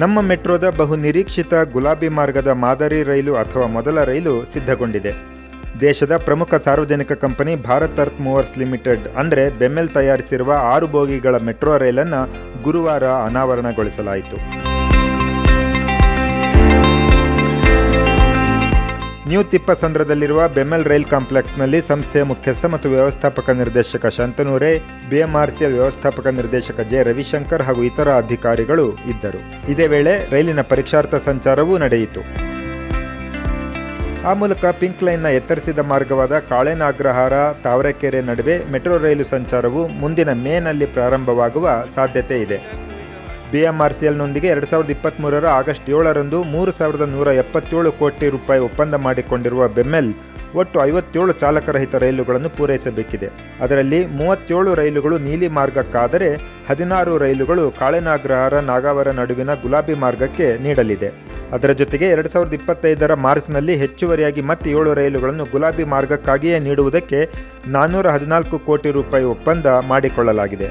ನಮ್ಮ ಮೆಟ್ರೋದ ಬಹು ನಿರೀಕ್ಷಿತ ಗುಲಾಬಿ ಮಾರ್ಗದ ಮಾದರಿ ರೈಲು ಅಥವಾ ಮೊದಲ ರೈಲು ಸಿದ್ಧಗೊಂಡಿದೆ. ದೇಶದ ಪ್ರಮುಖ ಸಾರ್ವಜನಿಕ company Bharat earth movers limited ಅಂದರೆ ಬೆಮ್ಮೆಲ್ ತಯಾರಿಸಿರುವ ಆರು ಬೋಗಿಗಳ ಮೆಟ್ರೋ ರೈಲನ್ನು ಗುರುವಾರ ಅನಾವರಣಗೊಳಿಸಲಾಯಿತು. ನ್ಯೂ ತಿಪ್ಪಸಂದ್ರದಲ್ಲಿರುವ ಬೆಮೆಲ್ ರೈಲ್ ಕಾಂಪ್ಲೆಕ್ಸ್ನಲ್ಲಿ ಸಂಸ್ಥೆಯ ಮುಖ್ಯಸ್ಥ ಮತ್ತು ವ್ಯವಸ್ಥಾಪಕ ನಿರ್ದೇಶಕ ಶಾಂತನೂರೇ ಬಿಎಂಆರ್ಸಿಎಲ್ ವ್ಯವಸ್ಥಾಪಕ ನಿರ್ದೇಶಕ ಜೆ ರವಿಶಂಕರ್ ಹಾಗೂ ಇತರ ಅಧಿಕಾರಿಗಳು ಇದ್ದರು. ಇದೇ ವೇಳೆ ರೈಲಿನ ಪರೀಕ್ಷಾರ್ಥ ಸಂಚಾರವೂ ನಡೆಯಿತು. ಆ ಮೂಲಕ ಪಿಂಕ್ ಲೈನ್ನ ಎತ್ತರಿಸಿದ ಮಾರ್ಗವಾದ ಕಾಳೆನಾಗ್ರಹಾರ ತಾವರೆಕೆರೆ ನಡುವೆ ಮೆಟ್ರೋ ರೈಲು ಸಂಚಾರವು ಮುಂದಿನ ಮೇನಲ್ಲಿ ಪ್ರಾರಂಭವಾಗುವ ಸಾಧ್ಯತೆ ಇದೆ. ಬಿಎಂಆರ್ಸಿಎಲ್ನೊಂದಿಗೆ ಎರಡು ಸಾವಿರದ ಇಪ್ಪತ್ತ್ಮೂರರ ಆಗಸ್ಟ್ ಏಳರಂದು ಮೂರು ಸಾವಿರದ ನೂರ ಎಪ್ಪತ್ತೇಳು ಕೋಟಿ ರೂಪಾಯಿ ಒಪ್ಪಂದ ಮಾಡಿಕೊಂಡಿರುವ ಬೆಮ್ಮೆಲ್ ಒಟ್ಟು ಐವತ್ತೇಳು ಚಾಲಕರಹಿತ ರೈಲುಗಳನ್ನು ಪೂರೈಸಬೇಕಿದೆ. ಅದರಲ್ಲಿ ಮೂವತ್ತೇಳು ರೈಲುಗಳು ನೀಲಿ ಮಾರ್ಗಕ್ಕಾದರೆ ಹದಿನಾರು ರೈಲುಗಳು ಕಾಳೆನಾಗ್ರಹಾರ ನಾಗಾವರ ನಡುವಿನ ಗುಲಾಬಿ ಮಾರ್ಗಕ್ಕೆ ನೀಡಲಿದೆ. ಅದರ ಜೊತೆಗೆ ಎರಡು ಸಾವಿರದ ಇಪ್ಪತ್ತೈದರ ಮಾರ್ಚ್ನಲ್ಲಿ ಹೆಚ್ಚುವರಿಯಾಗಿ ಮತ್ತೆ ಏಳು ರೈಲುಗಳನ್ನು ಗುಲಾಬಿ ಮಾರ್ಗಕ್ಕಾಗಿಯೇ ನೀಡುವುದಕ್ಕೆ ನಾನ್ನೂರ ಹದಿನಾಲ್ಕು ಕೋಟಿ ರೂಪಾಯಿ ಒಪ್ಪಂದ ಮಾಡಿಕೊಳ್ಳಲಾಗಿದೆ.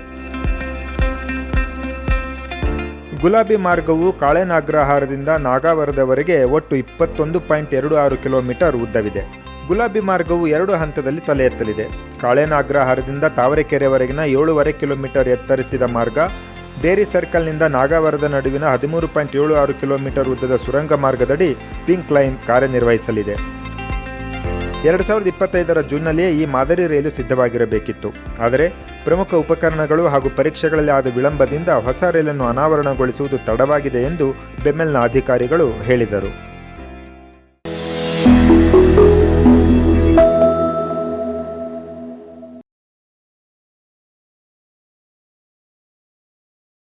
ಗುಲಾಬಿ ಮಾರ್ಗವು ಕಾಳೆನಾಗ್ರಹಾರದಿಂದ ನಾಗಾವರದವರೆಗೆ ಒಟ್ಟು ಇಪ್ಪತ್ತೊಂದು ಪಾಯಿಂಟ್ ಎರಡು ಆರು ಕಿಲೋಮೀಟರ್ ಉದ್ದವಿದೆ. ಗುಲಾಬಿ ಮಾರ್ಗವು ಎರಡು ಹಂತದಲ್ಲಿ ತಲೆ ಎತ್ತಲಿದೆ ಕಾಳೆನಾಗ್ರಹಾರದಿಂದ ತಾವರೆಕೆರೆವರೆಗಿನ ಏಳೂವರೆ ಕಿಲೋಮೀಟರ್ ಎತ್ತರಿಸಿದ ಮಾರ್ಗ, ಡೇರಿ ಸರ್ಕಲ್ನಿಂದ ನಾಗಾವರದ ನಡುವಿನ ಹದಿಮೂರು ಪಾಯಿಂಟ್ ಏಳು ಆರು ಕಿಲೋಮೀಟರ್ ಉದ್ದದ ಸುರಂಗ ಮಾರ್ಗದಡಿ ಪಿಂಕ್ ಲೈನ್ ಕಾರ್ಯನಿರ್ವಹಿಸಲಿದೆ. ಎರಡು ಸಾವಿರದ ಇಪ್ಪತ್ತೈದರ ಜೂನ್ನಲ್ಲಿಯೇ ಈ ಮಾದರಿ ರೈಲು ಸಿದ್ಧವಾಗಿರಬೇಕಿತ್ತು. ಆದರೆ ಪ್ರಮುಖ ಉಪಕರಣಗಳು ಹಾಗೂ ಪರೀಕ್ಷೆಗಳಲ್ಲಿ ಆದ ವಿಳಂಬದಿಂದ ಹೊಸ ರೈಲನ್ನು ಅನಾವರಣಗೊಳಿಸುವುದು ತಡವಾಗಿದೆ ಎಂದು ಬೆಮ್ಮೆಲ್ನ ಅಧಿಕಾರಿಗಳು ಹೇಳಿದರು.